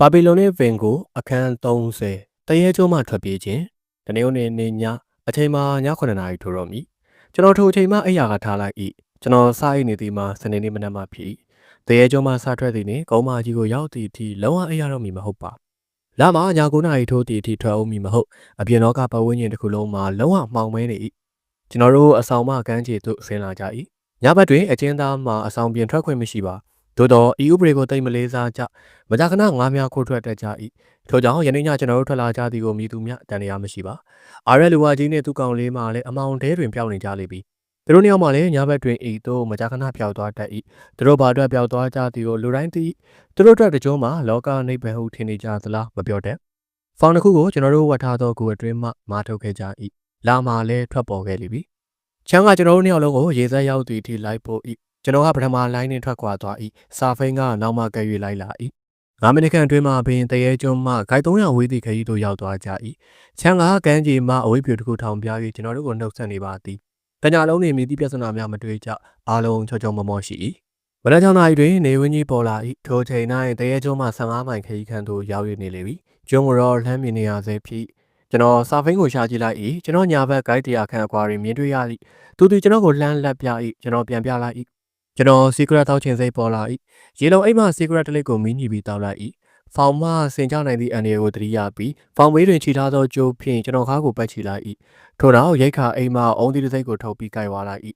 ပါဘီလုံနှင့်ဗင်ကိုအခန်း30တရေကျိုးမှထွက်ပြေးခြင်းတနင်္ဂနွေနေ့ညအချိန်မှာည9:00နာရီထိုးတော့မီကျွန်တော်ထိုအချိန်မှအိယာကထားလိုက်၏ကျွန်တော်စားအိတ်နေသည်မှာစနေနေ့မနက်မှဖြစ်တရေကျိုးမှစားထွက်သည်နှင့်ကုန်းမကြီးကိုရောက်သည့်အထိလုံးဝအိယာတော့မီမဟုတ်ပါလာမည9:00နာရီထိုးသည့်အထိထွက်အောင်မီမဟုတ်အပြင်လောကပတ်ဝန်းကျင်တစ်ခုလုံးမှာလုံးဝမှောင်မဲနေ၏ကျွန်တော်တို့အဆောင်မကန်းချေသို့ဆင်းလာကြ၏ညဘက်တွင်အကျဉ်းသားမှအဆောင်ပြင်ထွက်ခွင့်မရှိပါ သို့တော့ဤဥပဒေကိုတိတ်မလေးစားကြမကြာခဏငားများခိုးထွက်တတ်ကြ၏ထို့ကြောင့်ယနေ့ညကျွန်တော်တို့ထွက်လာကြသည်ကိုမြည်သူများတန်ရာမရှိပါအားရလူဝကြီးနှင့်သူကောင်လေးမှလည်းအမောင်တဲတွင်ပျောက်နေကြလိမ့်ပြီသူတို့နှစ်ယောက်မှလည်းညဘက်တွင်ဤသို့မကြာခဏပျောက်သွားတတ်၏သူတို့ဘာအတွက်ပျောက်သွားကြသည်ကိုလူတိုင်းသိသူတို့အတွက်တကြိုးမှာလောကနိဗ္ဗာန်ဟုထင်နေကြသလားမပြောတတ်ဖောင်တစ်ခုကိုကျွန်တော်တို့ဝတ်ထားသောကိုယ်အတွင်းမှမာထုတ်ခဲ့ကြ၏လာမှလည်းထွက်ပေါ်ခဲ့လိမ့်ပြီချမ်းကကျွန်တော်တို့နှစ်ယောက်လုံးကိုရေစက်ရောက်သည့်အထိလိုက်ပို့၏ ကျွန်တော်ကပထမလိုင်းနဲ့ထွက်ခွာသွား၏စာဖိန်းကနောက်မှကဲ၍လိုက်လာ၏9မိနစ်ခန့်အတွင်းမှာပင်တရေကျွန်းမှဂိုက်300ဝေးသည့်ခရီးသို့ရောက်သွားကြ၏ချမ်းကကန်းကြီးမှအဝေးပြူတစ်ခုထောင်ပြ၍ကျွန်တော်တို့ကိုနှုတ်ဆက်နေပါသည်တညာလုံးနေမိသည့်ပြဿနာများမတွေ့ကြအားလုံးချောချောမောမောရှိ၏ဝရချောင်းနာရီတွင်နေဝင်းကြီးပေါ်လာ၏ထိုချိန်၌တရေကျွန်းမှ15မိုင်ခရီးခန့်သို့ရောက်၍နေလေပြီကျွန်းကိုတော့လှမ်းမြင်နေရဆဲဖြစ်ကျွန်တော်စာဖိန်းကိုရှာကြည့်လိုက်၏ကျွန်တော်ညာဘက်ဂိုက်တရာခန့်အကွာတွင်မြင်တွေ့ရသည်သူသည်ကျွန်တော်ကိုလှမ်းလက်ပြ၏ကျွန်တော်ပြန်ပြလိုက်၏ ကျွန်တော် secret တောက်ချင်စိတ်ပေါ်လာ၏ရေလုံးအိမ်မှ secret တလေးကိုမင်းညီပြီးတောက်လိုက်၏ဖောင်မှဆင်ချနိုင်သည့်အန်ဒီကိုတတိယပြီးဖောင်မေးတွင်ခြိထားသောကြိုးဖြင့်ကျွန်တော်ခါကိုပတ်ချီလိုက်၏ထို့နောက်ရိတ်ခါအိမ်မှအုံးသီးတစ်စိတ်ကိုထုတ်ပြီးကြိုက်သွားလိုက်၏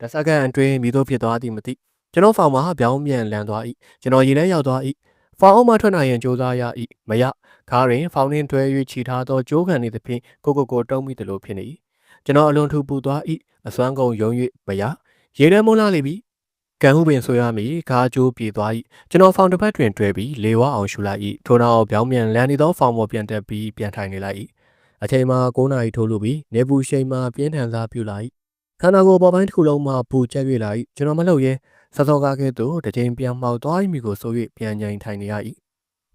တစကန်အတွင်းမိတို့ဖြစ်သွားသည်မသိကျွန်တော်ဖောင်မှပြောင်းပြန်လန်သွား၏ကျွန်တော်ရေထဲရောက်သွား၏ဖောင်အုံးမှထွက်နိုင်ရန်ကြိုးစားရ၏မရခါတွင်ဖောင်နှင့်တွဲ၍ခြိထားသောကြိုးခံနေသဖြင့်ကိုကိုကိုတုံးမိသလိုဖြစ်နေ၏ကျွန်တော်အလွန်ထူပူသွား၏အစွမ်းကုန်ယုံ၍မရရေထဲမုန်းလာလိမ့်ပြီ ကံဟုပင်ဆိုရမည်ကားကျိုးပြေသွား၏ကျွန်တော်ဖောင်တစ်ဖက်တွင်တွဲပြီးလေဝအောင်ရှူလိုက်၏ထို့နောက်ပြောင်းပြန်လန်နေသောဖောင်ပေါ်ပြန်တက်ပြီးပြန်ထိုင်နေလိုက်၏အချိန်မှာ9နာရီထိုးလို့ပြီးနေပူရှိန်မှပြင်းထန်စွာပြူလာ၏ခန္ဓာကိုယ်ပေါ်ပိုင်းတစ်ခုလုံးမှပူကျက်၍လာ၏ကျွန်တော်မလုပ်ရဲစောစောကားကဲ့သို့တစ်ချိန်ပြန်မှောက်သွားမိကိုဆို၍ပြန်ငိန်ထိုင်နေရ၏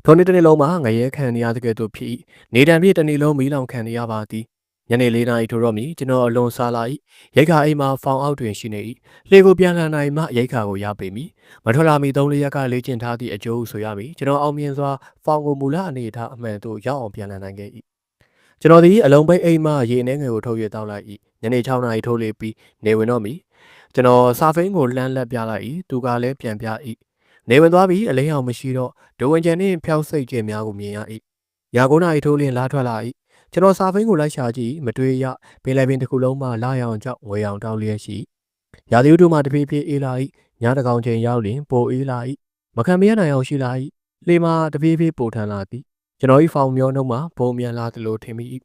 ထိုနေ့တစ်နေ့လုံးမှာငရဲခံနေရတဲ့ကဲ့သို့ဖြစ်၏နေတံပြည့်တစ်နေ့လုံးမီးလောင်ခံနေရပါသည် ညနေ၄နာရီထိုတော့မီကျွန်တော်အလွန်စားလာ၏ရိတ်ခါအိမ်မှာဖောင်အောက်တွင်ရှိနေ၏လှေကိုပြန်လာနိုင်မှရိတ်ခါကိုရပေမည်မထွက်လာမီသုံးလေးရက်ကလေ့ကျင့်ထားသည့်အကျိုးဆိုရမည်ကျွန်တော်အောင်မြင်စွာဖောင်ကိုမူလအနေထားအမှန်သို့ရောက်အောင်ပြန်လာနိုင်ခဲ့၏ကျွန်တော်သည်အလုံးပိတ်အိမ်မှရေနှဲငယ်ကိုထုတ်ရတောက်လိုက်၏ညနေ6နာရီထိုးလေပြီးနေဝင်တော့မီကျွန်တော်စာဖိန်းကိုလှမ်းလက်ပြလိုက်၏သူကလည်းပြန်ပြ၏နေဝင်သွားပြီးအလိမ်အောင်မရှိတော့ဒိုဝင်ကျန်နှင့်ဖျောက်စိတ်ကျများကိုမြင်ရ၏ရာ9နာရီထိုးလင်းလာထွက်လာ၏ ကျွန်တော်စာဖိန်းကိုလိုက်ရှာကြည့်မတွေ့ရပင်လယ်ပင်တစ်ခုလုံးမှလာရောင်ကြောက်ငွေရောင်တောင်းလျက်ရှိရာသီဥတုမှတဖြည်းဖြည်းအေးလာ၏ညတကောင်ချိန်ရောက်လျင်ပိုအေးလာ၏မခံမရနိုင်အောင်ရှိလာ၏လေမှတဖြည်းဖြည်းပိုထန်လာသည်ကျွန်တော်၏ဖောင်မျောနှုတ်မှဘုံမြန်လာသလိုထင်မိ၏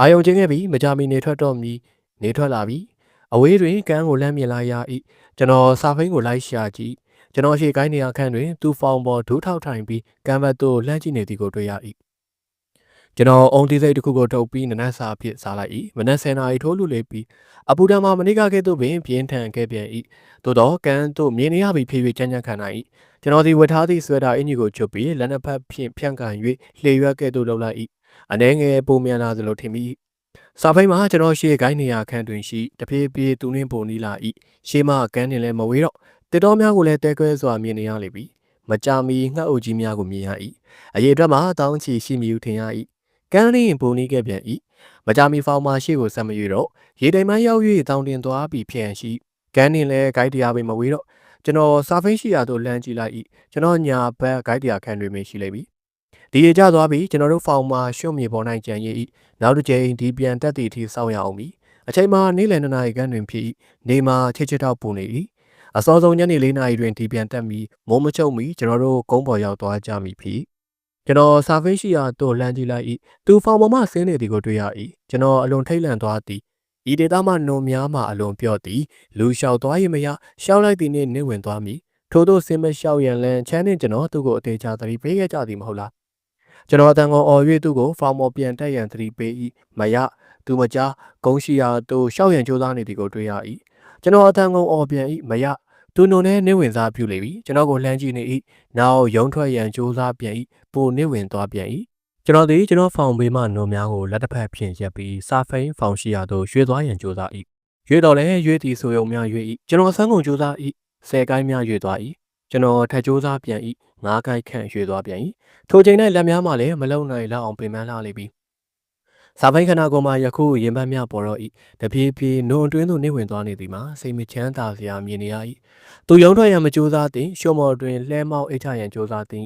အာယုံချင်းခဲ့ပြီးမကြမီနေထွက်တော့မီနေထွက်လာပြီအဝေးတွင်ကမ်းကိုလမ်းမြင်လာရ၏ကျွန်တော်စာဖိန်းကိုလိုက်ရှာကြည့်ကျွန်တော်ရှေ့ကိုင်းနေရခန့်တွင်သူ့ဖောင်ပေါ်ဒူးထောက်ထိုင်ပြီးကမ်းဘတ်သို့လှမ်းကြည့်နေသည်ကိုတွေ့ရ၏ ကျွန်တော်အုံတီစိတ်တစ်ခုကိုထုတ်ပြီးနနက်စာအဖြစ်စားလိုက်၏မနက်10နာရီထိုးလူလေးပြီးအပူတံမှာမနေ့ကကဲ့သို့ပင်ပြင်းထန်ခဲ့ပြန်၏သို့တော့ကန်သို့မြင်နေရပြီးဖြည်းဖြည်းကြမ်းကြမ်းခံနိုင်၏ကျွန်တော်ဒီဝတ်ထားသည့်ဆွဲတာအင်ကြီးကိုချုပ်ပြီးလက်နှစ်ဖက်ဖြင့်ဖြန့်ကန်၍လှေရွက်ကဲ့သို့လှုပ်လိုက်၏အနေငယ်ပုံမြန်လာသလိုထင်မိစာဖိတ်မှာကျွန်တော်ရှေ့ကိုင်းနေရခန့်တွင်ရှိတဖြည်းဖြည်းသူနှင်းပုံနီးလာ၏ရှေ့မှကန်းနေလဲမဝေးတော့တစ်တော်များကိုလည်းတဲကွဲစွာမြင်နေရလိမ့်ပြီမကြမီငှက်အုပ်ကြီးများကိုမြင်ရ၏အရေးအတွက်မှာတောင်းချီရှိမည်ဟုထင်ရ၏ ကန်းရင်းပုံနီးခဲ့ပြန်၏မကြမီဖောင်မာရှိကိုဆက်မရွေတော့ရေတိုင်မှရောက်၍တောင်းတင်သွားပြီးဖြန့်ရှိကန်းနေလဲဂိုက်တရားပဲမဝေးတော့ကျွန်တော်စာဖိန်းရှိရာသို့လှမ်းကြည့်လိုက်၏ကျွန်တော်ညာဘက်ဂိုက်တရားခန့်တွင်ရှိလိမ့်ပြီဒီရကြသွားပြီးကျွန်တော်တို့ဖောင်မှာရွှွမြေပေါ်၌ကြံရည်၏နောက်တစ်ကြိမ်ဒီပြန်တက်သည့်အထိစောင့်ရအောင်ပြီအချိန်မှာနေ့လယ်2နာရီခန့်တွင်ဖြစ်၏နေမှာချစ်ချစ်တော့ပူနေ၏အစောဆုံးညနေ4နာရီတွင်ဒီပြန်တက်ပြီးမိုးမချုပ်မီကျွန်တော်တို့ကုန်းပေါ်ရောက်သွားကြမည်ဖြစ် ကျွန်တော်စာဖိန်းရှိရာသို့လှမ်းကြည့်လိုက်၏သူဖောင်ပေါ်မှဆင်းနေသည်ကိုတွေ့ရ၏ကျွန်တော်အလွန်ထိတ်လန့်သွားသည်ဤဒေတာမှနုံများမှအလွန်ပြော့သည်လူလျှောက်သွားရမရရှောက်လိုက်သည်နှင့်နင့်ဝင်သွားမည်ထို့သောစင်မလျှောက်ရန်လန်းချမ်းနှင့်ကျွန်တော်သူ့ကိုအသေးချာသတိပေးခဲ့ကြသည်မဟုတ်လားကျွန်တော်အတန်ကုန်အော်၍သူ့ကိုဖောင်ပေါ်ပြန်တက်ရန်သတိပေး၏မရသူမကြားဂုံးရှိရာသို့ရှောက်ရန်ကြိုးစားနေသည်ကိုတွေ့ရ၏ကျွန်တော်အတန်ကုန်အော်ပြန်၏မရ သူနုံနဲ့နှိဝင်စားပြုလေပြီကျွန်တော်ကိုလှမ်းကြည့်နေ၏နောက်ရုံထွက်ရန်ကြိုးစားပြန်၏ပိုနှိဝင်သွားပြန်၏ကျွန်တော်သည်ကျွန်တော်ဖောင်ဘေးမှနုံများကိုလက်တစ်ဖက်ဖြင့်ရက်ပြီးစာဖိန်ဖောင်ရှိရာသို့ရွှေ့သွားရန်ကြိုးစား၏ရွှေ့တော်လဲရွှေ့သည်ဆိုရုံများရွှေ့၏ကျွန်တော်အဆန်းကုန်ကြိုးစား၏ဆယ်ကိုင်းများရွှေ့သွား၏ကျွန်တော်ထက်ကြိုးစားပြန်၏ငါးကိုက်ခန့်ရွေသွားပြန်၏ထိုချိန်၌လက်များမှလည်းမလုံနိုင်လောက်အောင်ပင်ပန်းလာလေပြီ စာပိုင်ခဏကောင်မှယခုရင်ပတ်မြပေါ်တော့၏တပြေးပြေးနှုံအတွင်းသို့နေဝင်သွားနေသည်မှာစိတ်မချမ်းသာစရာမြင်နေရ၏သူရုံထွက်ရန်မကြိုးစားသည်ရှုံမော်တွင်လှဲမောက်အိတ်ချရန်ကြိုးစားသည်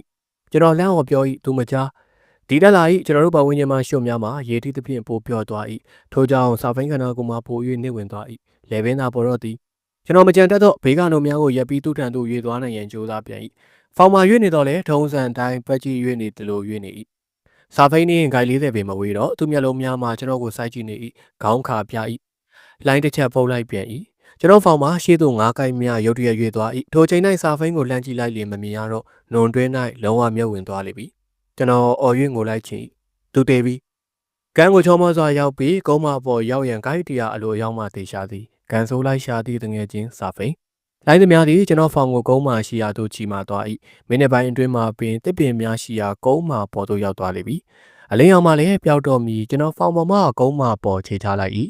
ကျွန်တော်လမ်းအောင်ပြော၏သူမကြားဒီတက်လာ၏ကျွန်တော်တို့ပတ်ဝန်းကျင်မှာရှုံများမှာရေတီးသဖြင့်ပိုပြော့သွား၏ထို့ကြောင့်စာပိုင်ခဏကောင်မှပို၍နေဝင်သွား၏လေပင်သာပေါ်တော့သည်ကျွန်တော်မကြံတတ်သောဘေးကနှုံများကိုရက်ပြီးသူ့ထံသို့ရွေသွားနိုင်ရန်ကြိုးစားပြန်၏ဖောင်မာရွေနေတော့လေထုံးစံတိုင်းပတ်ကြည့်ရွေနေတယ်လို့ရွေနေ၏ စာဖိန်နှင့်ဂိုင်40ပေမဝေးတော့သူမျက်လုံးများမှာကျွန်တော်ကိုစိုက်ကြည့်နေ၏ခေါင်းခါပြ၏လိုင်းတစ်ချက်ပုတ်လိုက်ပြန်၏ကျွန်တော်ဖောင်မှာရှေ့သို့ငါးကိုက်များရုတ်တရက်ရွေသွား၏ထိုချိန်၌စာဖိန်ကိုလှမ်းကြည့်လိုက်လျင်မမြင်ရတော့နုံတွင်း၌လုံးဝမြုပ်ဝင်သွားလိမ့်ပြီကျွန်တော်အော်ရွေငိုလိုက်ချင်သူတေပြီကန်းကိုချောမောစွာရောက်ပြီးကုန်းမပေါ်ရောက်ရန်ဂိုက်တရာအလိုရောက်မှတေရှာသည်ကန်ဆိုးလိုက်ရှာသည့်တငယ်ချင်းစာဖိန် လိုင်းသမားသည်ကျွန်တော်ဖောင်ကိုကုန်းမှရှိရာသို့ချီမှသွား၏မိနစ်ပိုင်းအတွင်းမှာပင်တစ်ပင်များရှိရာကုန်းမှပေါ်သို့ရောက်သွားလိမ့်ပြီအလင်းအောင်မှလည်းပျောက်တော့မီကျွန်တော်ဖောင်ပေါ်မှကုန်းမှပေါ်ခြေချလိုက်၏